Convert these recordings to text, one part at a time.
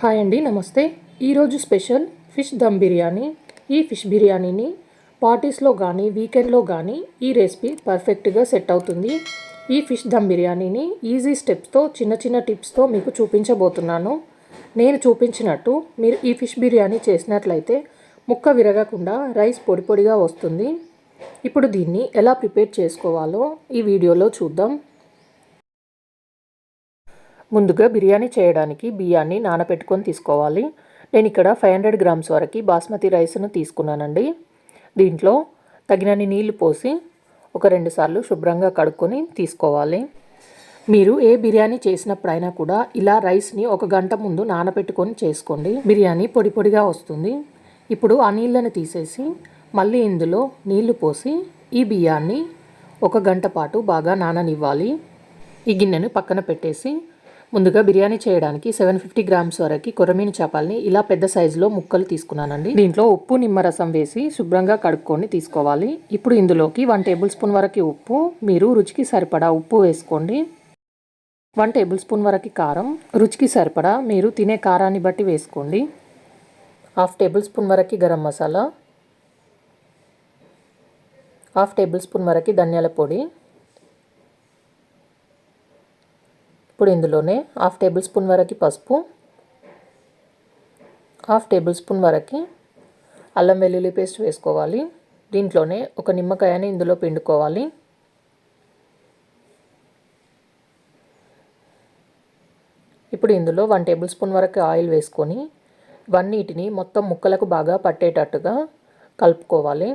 Hi అండి నమస్తే. ఈరోజు స్పెషల్ ఫిష్ దమ్ బిర్యానీ. ఈ ఫిష్ బిర్యానీని పార్టీస్లో కానీ వీకెండ్లో కానీ ఈ రెసిపీ పర్ఫెక్ట్గా సెట్ అవుతుంది. ఈ ఫిష్ దమ్ బిర్యానీని ఈజీ స్టెప్స్తో చిన్న చిన్న టిప్స్తో మీకు చూపించబోతున్నాను. నేను చూపించినట్టు మీరు ఈ ఫిష్ బిర్యానీ చేసినట్లయితే ముక్క విరగకుండా రైస్ పొడి పొడిగా వస్తుంది. ఇప్పుడు దీన్ని ఎలా ప్రిపేర్ చేసుకోవాలో ఈ వీడియోలో చూద్దాం. ముందుగా బిర్యానీ చేయడానికి బియ్యాన్ని నానబెట్టుకొని తీసుకోవాలి. నేను ఇక్కడ ఫైవ్ హండ్రెడ్ గ్రామ్స్ వరకు బాస్మతి రైస్ను తీసుకున్నానండి. దీంట్లో తగినన్ని నీళ్ళు పోసి ఒక రెండు సార్లు శుభ్రంగా కడుక్కొని తీసుకోవాలి. మీరు ఏ బిర్యానీ చేసినప్పుడైనా కూడా ఇలా రైస్ని ఒక గంట ముందు నానబెట్టుకొని చేసుకోండి. బిర్యానీ పొడి పొడిగా వస్తుంది. ఇప్పుడు ఆ నీళ్ళని తీసేసి మళ్ళీ ఇందులో నీళ్ళు పోసి ఈ బియ్యాన్ని ఒక గంట పాటు బాగా నాననివ్వాలి. ఈ గిన్నెను పక్కన పెట్టేసి ముందుగా బిర్యానీ చేయడానికి సెవెన్ ఫిఫ్టీ గ్రామ్స్ వరకు కొరమీను చేపల్ని ఇలా పెద్ద సైజులో ముక్కలు తీసుకున్నానండి. దీంట్లో ఉప్పు నిమ్మరసం వేసి శుభ్రంగా కడుక్కొని తీసుకోవాలి. ఇప్పుడు ఇందులోకి వన్ టేబుల్ స్పూన్ వరకు ఉప్పు మీరు రుచికి సరిపడా ఉప్పు వేసుకోండి. వన్ టేబుల్ స్పూన్ వరకు కారం రుచికి సరిపడా మీరు తినే కారాన్ని బట్టి వేసుకోండి. హాఫ్ టేబుల్ స్పూన్ వరకు garam masala half tablespoon వరకు ధనియాల పొడి ఇప్పుడు ఇందులోనే హాఫ్ టేబుల్ స్పూన్ వరకు పసుపు హాఫ్ టేబుల్ స్పూన్ వరకు అల్లం వెల్లుల్లి పేస్ట్ వేసుకోవాలి. దీంట్లోనే ఒక నిమ్మకాయని ఇందులో పిండుకోవాలి. ఇప్పుడు ఇందులో వన్ టేబుల్ స్పూన్ వరకు ఆయిల్ వేసుకొని వన్నీటిని మొత్తం ముక్కలకు బాగా పట్టేటట్టుగా కలుపుకోవాలి.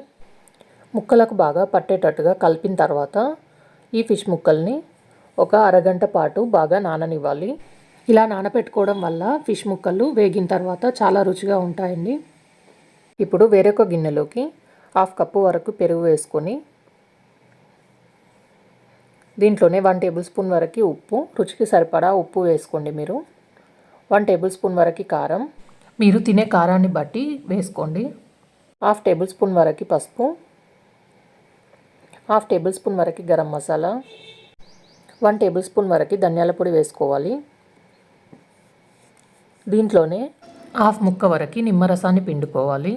ముక్కలకు బాగా పట్టేటట్టుగా కలిపిన తర్వాత ఈ ఫిష్ ముక్కల్ని ఒక అరగంట పాటు బాగా నాననివ్వాలి. ఇలా నానబెట్టుకోవడం వల్ల ఫిష్ ముక్కలు వేగిన తర్వాత చాలా రుచిగా ఉంటాయండి. ఇప్పుడు వేరొక గిన్నెలోకి హాఫ్ కప్పు వరకు పెరుగు వేసుకొని దీంట్లోనే వన్ టేబుల్ స్పూన్ వరకు ఉప్పు రుచికి సరిపడా ఉప్పు వేసుకోండి మీరు. వన్ టేబుల్ స్పూన్ వరకు కారం. మీరు తినే కారాన్ని బట్టి వేసుకోండి. హాఫ్ టేబుల్ స్పూన్ వరకు పసుపు. హాఫ్ టేబుల్ స్పూన్ వరకు garam masala. One tablespoon వరకు ధనియాల పొడి వేసుకోవాలి. దీంట్లోనే హాఫ్ ముక్క వరకు నిమ్మరసాన్ని పిండుకోవాలి.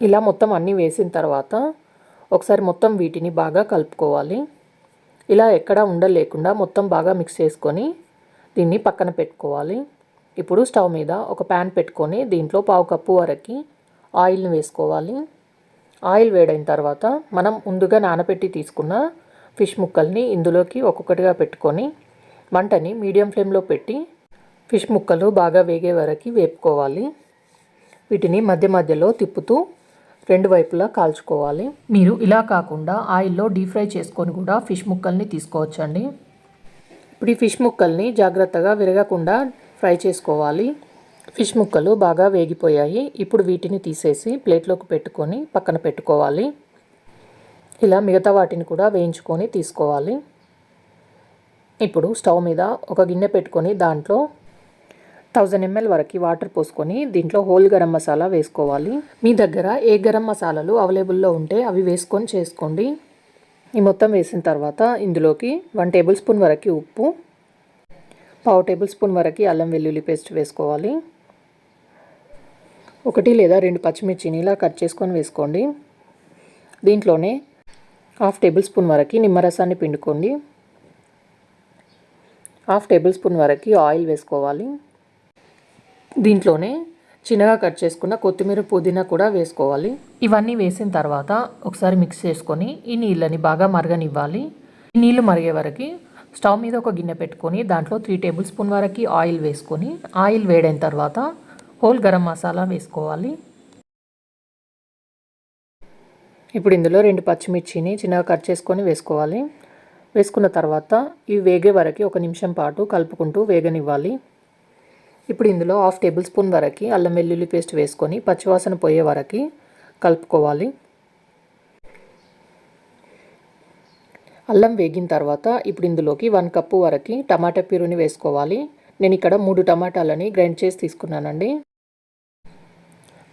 ఇలా మొత్తం అన్నీ వేసిన తర్వాత ఒకసారి మొత్తం వీటిని బాగా కలుపుకోవాలి. ఇలా ఎక్కడా ఉండలేకుండా మొత్తం బాగా మిక్స్ చేసుకొని దీన్ని పక్కన పెట్టుకోవాలి. ఇప్పుడు స్టవ్ మీద ఒక ప్యాన్ పెట్టుకొని దీంట్లో పావు కప్పు వరకు ఆయిల్ని వేసుకోవాలి. ఆయిల్ వేడైన తర్వాత మనం ముందుగా నానబెట్టి తీసుకున్న ఫిష్ ముక్కల్ని ఇందులోకి ఒక్కొక్కటిగా పెట్టుకొని మంటని మీడియం ఫ్లేమ్లో పెట్టి ఫిష్ ముక్కలు బాగా వేగే వరకు వేపుకోవాలి. వీటిని మధ్య మధ్యలో తిప్పుతూ రెండు వైపులా కాల్చుకోవాలి. మీరు ఇలా కాకుండా ఆయిల్లో డీప్ ఫ్రై చేసుకొని కూడా ఫిష్ ముక్కల్ని తీసుకోవచ్చండి. ఇప్పుడు ఈ ఫిష్ ముక్కల్ని జాగ్రత్తగా విరగకుండా ఫ్రై చేసుకోవాలి. ఫిష్ ముక్కలు బాగా వేగిపోయాయి. ఇప్పుడు వీటిని తీసేసి ప్లేట్లోకి పెట్టుకొని పక్కన పెట్టుకోవాలి. ఇలా మిగతా వాటిని కూడా వేయించుకొని తీసుకోవాలి. ఇప్పుడు స్టవ్ మీద ఒక గిన్నె పెట్టుకొని దాంట్లో థౌజండ్ ఎంఎల్ వరకు వాటర్ పోసుకొని దీంట్లో హోల్ గరం మసాలా వేసుకోవాలి. మీ దగ్గర ఏ గరం మసాలాలు అవైలబుల్లో ఉంటే అవి వేసుకొని చేసుకోండి. ఈ మొత్తం వేసిన తర్వాత ఇందులోకి వన్ టేబుల్ స్పూన్ వరకు ఉప్పు పావు టేబుల్ స్పూన్ వరకు అల్లం వెల్లుల్లి పేస్ట్ వేసుకోవాలి. ఒకటి లేదా రెండు పచ్చిమిర్చిని ఇలా కట్ చేసుకొని వేసుకోండి. దీంట్లోనే హాఫ్ టేబుల్ స్పూన్ వరకు నిమ్మరసాన్ని పిండుకోండి. హాఫ్ టేబుల్ స్పూన్ వరకు ఆయిల్ వేసుకోవాలి. దీంట్లోనే చిన్నగా కట్ చేసుకున్న కొత్తిమీర పుదీనా కూడా వేసుకోవాలి. ఇవన్నీ వేసిన తర్వాత ఒకసారి మిక్స్ చేసుకొని ఈ నీళ్ళని బాగా మరగనివ్వాలి. ఈ నీళ్ళు మరిగే వరకు స్టవ్ మీద ఒక గిన్నె పెట్టుకొని దాంట్లో త్రీ టేబుల్ స్పూన్ వరకు ఆయిల్ వేసుకొని ఆయిల్ వేడైన తర్వాత హోల్ గరం మసాలా వేసుకోవాలి. ఇప్పుడు ఇందులో రెండు పచ్చిమిర్చిని చిన్నగా కట్ చేసుకొని వేసుకోవాలి. వేసుకున్న తర్వాత ఇవి వేగే వరకు ఒక నిమిషం పాటు కలుపుకుంటూ వేగనివ్వాలి. ఇప్పుడు ఇందులో హాఫ్ టేబుల్ స్పూన్ వరకు అల్లం వెల్లుల్లి పేస్ట్ వేసుకొని పచ్చివాసన పోయే వరకు కలుపుకోవాలి. అల్లం వేగిన తర్వాత ఇప్పుడు ఇందులోకి వన్ కప్పు వరకు టమాటా ప్యూరుని వేసుకోవాలి. నేను ఇక్కడ మూడు టమాటాలని గ్రైండ్ చేసి తీసుకున్నానండి.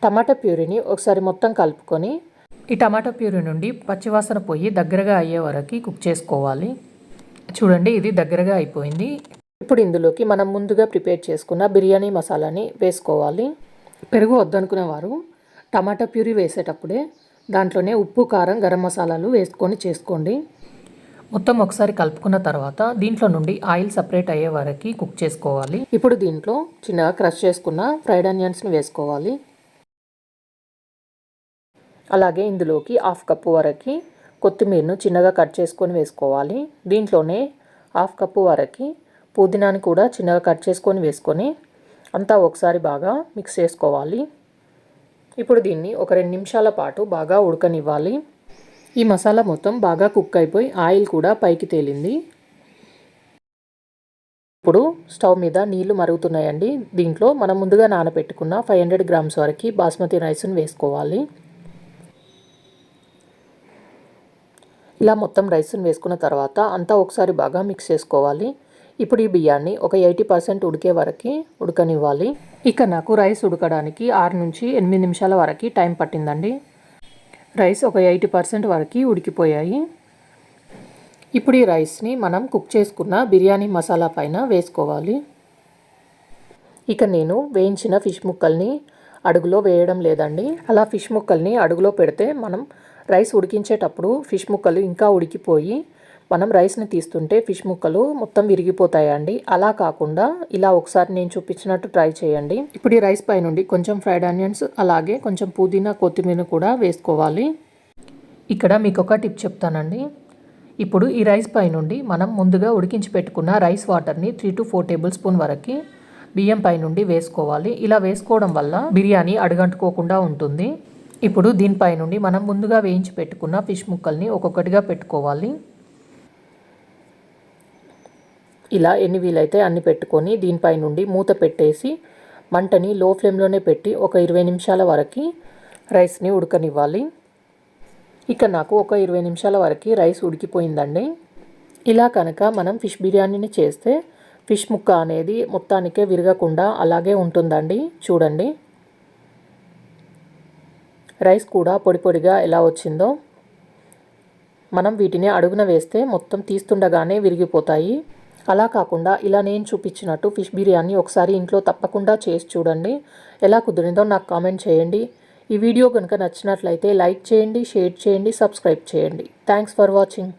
టమాటా ప్యూరీని ఒకసారి మొత్తం కలుపుకొని ఈ టమాటా ప్యూరీ నుండి పచ్చివాసన పోయి దగ్గరగా అయ్యే వరకు కుక్ చేసుకోవాలి. చూడండి ఇది దగ్గరగా అయిపోయింది. ఇప్పుడు ఇందులోకి మనం ముందుగా ప్రిపేర్ చేసుకున్న బిర్యానీ మసాలాని వేసుకోవాలి. పెరుగు వద్దనుకునే వారు టమాటా ప్యూరీ వేసేటప్పుడే దాంట్లోనే ఉప్పు కారం గరం మసాలాలు వేసుకొని చేసుకోండి. మొత్తం ఒకసారి కలుపుకున్న తర్వాత దీంట్లో నుండి ఆయిల్ సపరేట్ అయ్యే వరకు కుక్ చేసుకోవాలి. ఇప్పుడు దీంట్లో చిన్నగా క్రష్ చేసుకున్న ఫ్రైడ్ ఆనియన్స్ని వేసుకోవాలి. అలాగే ఇందులోకి హాఫ్ కప్పు వరకు కొత్తిమీరను చిన్నగా కట్ చేసుకొని వేసుకోవాలి. దీంట్లోనే హాఫ్ కప్పు వరకు పుదీనాని కూడా చిన్నగా కట్ చేసుకొని వేసుకొని అంతా ఒకసారి బాగా మిక్స్ చేసుకోవాలి. ఇప్పుడు దీన్ని ఒక రెండు నిమిషాల పాటు బాగా ఉడకనివ్వాలి. ఈ మసాలా మొత్తం బాగా కుక్ అయిపోయి ఆయిల్ కూడా పైకి తేలింది. ఇప్పుడు స్టవ్ మీద నీళ్ళు మరుగుతున్నాయండి. దీంట్లో మనం ముందుగా నానబెట్టుకున్న ఫైవ్ హండ్రెడ్ గ్రామ్స్ వరకు బాస్మతి రైస్ని వేసుకోవాలి. ఇలా మొత్తం రైస్ని వేసుకున్న తర్వాత అంతా ఒకసారి బాగా మిక్స్ చేసుకోవాలి. ఇప్పుడు ఈ బియ్యాన్ని ఒక ఎయిటీ పర్సెంట్ ఉడికే వరకు ఉడకనివ్వాలి. ఇక నాకు రైస్ ఉడకడానికి ఆరు నుంచి ఎనిమిది నిమిషాల వరకు టైం పట్టిందండి. రైస్ ఒక ఎయిటీ పర్సెంట్ వరకు ఉడికిపోయాయి. ఇప్పుడు ఈ రైస్ని మనం కుక్ చేసుకున్న బిర్యానీ మసాలా పైన వేసుకోవాలి. ఇక నేను వేయించిన ఫిష్ ముక్కల్ని అడుగులో వేయడం లేదండి. అలా ఫిష్ ముక్కల్ని అడుగులో పెడితే మనం రైస్ ఉడికించేటప్పుడు ఫిష్ ముక్కలు ఇంకా ఉడికిపోయి మనం రైస్ని తీస్తుంటే ఫిష్ ముక్కలు మొత్తం విరిగిపోతాయండి. అలా కాకుండా ఇలా ఒకసారి నేను చూపించినట్టు ట్రై చేయండి. ఇప్పుడు ఈ రైస్ పైనుండి కొంచెం ఫ్రైడ్ ఆనియన్స్ అలాగే కొంచెం పుదీనా కొత్తిమీర కూడా వేసుకోవాలి. ఇక్కడ మీకు ఒక టిప్ చెప్తానండి. ఇప్పుడు ఈ రైస్ పైనుండి మనం ముందుగా ఉడికించి పెట్టుకున్న రైస్ వాటర్ని three to four tablespoon వరకు బియ్యం పైనుండి వేసుకోవాలి. ఇలా వేసుకోవడం వల్ల బిర్యానీ అడుగంటుకోకుండా ఉంటుంది. ఇప్పుడు దీనిపై నుండి మనం ముందుగా వేయించి పెట్టుకున్న ఫిష్ ముక్కల్ని ఒక్కొక్కటిగా పెట్టుకోవాలి. ఇలా ఎన్ని వీలైతే అన్ని పెట్టుకొని దీనిపై నుండి మూత పెట్టేసి మంటని లో ఫ్లేమ్లోనే పెట్టి ఒక ఇరవై నిమిషాల వరకు రైస్ని ఉడకనివ్వాలి. ఇక నాకు ఒక ఇరవై నిమిషాల వరకు రైస్ ఉడికిపోయిందండి. ఇలా కనుక మనం ఫిష్ బిర్యానీని చేస్తే ఫిష్ ముక్క అనేది మొత్తానికే విరగకుండా అలాగే ఉంటుందండి. చూడండి. రైస్ కూడా పొడి పొడిగా ఎలా వచ్చిందో మనం వీటిని అడుగున వేస్తే మొత్తం తీస్తుండగానే విరిగిపోతాయి. అలా కాకుండా ఇలా నేను చూపించినట్టు ఫిష్ బిర్యానీ ఒకసారి ఇంట్లో తప్పకుండా చేసి చూడండి. ఎలా కుదిరిందో నాకు కామెంట్ చేయండి. ఈ వీడియో కనుక నచ్చినట్లయితే లైక్ చేయండి షేర్ చేయండి సబ్స్క్రైబ్ చేయండి. Thanks for watching.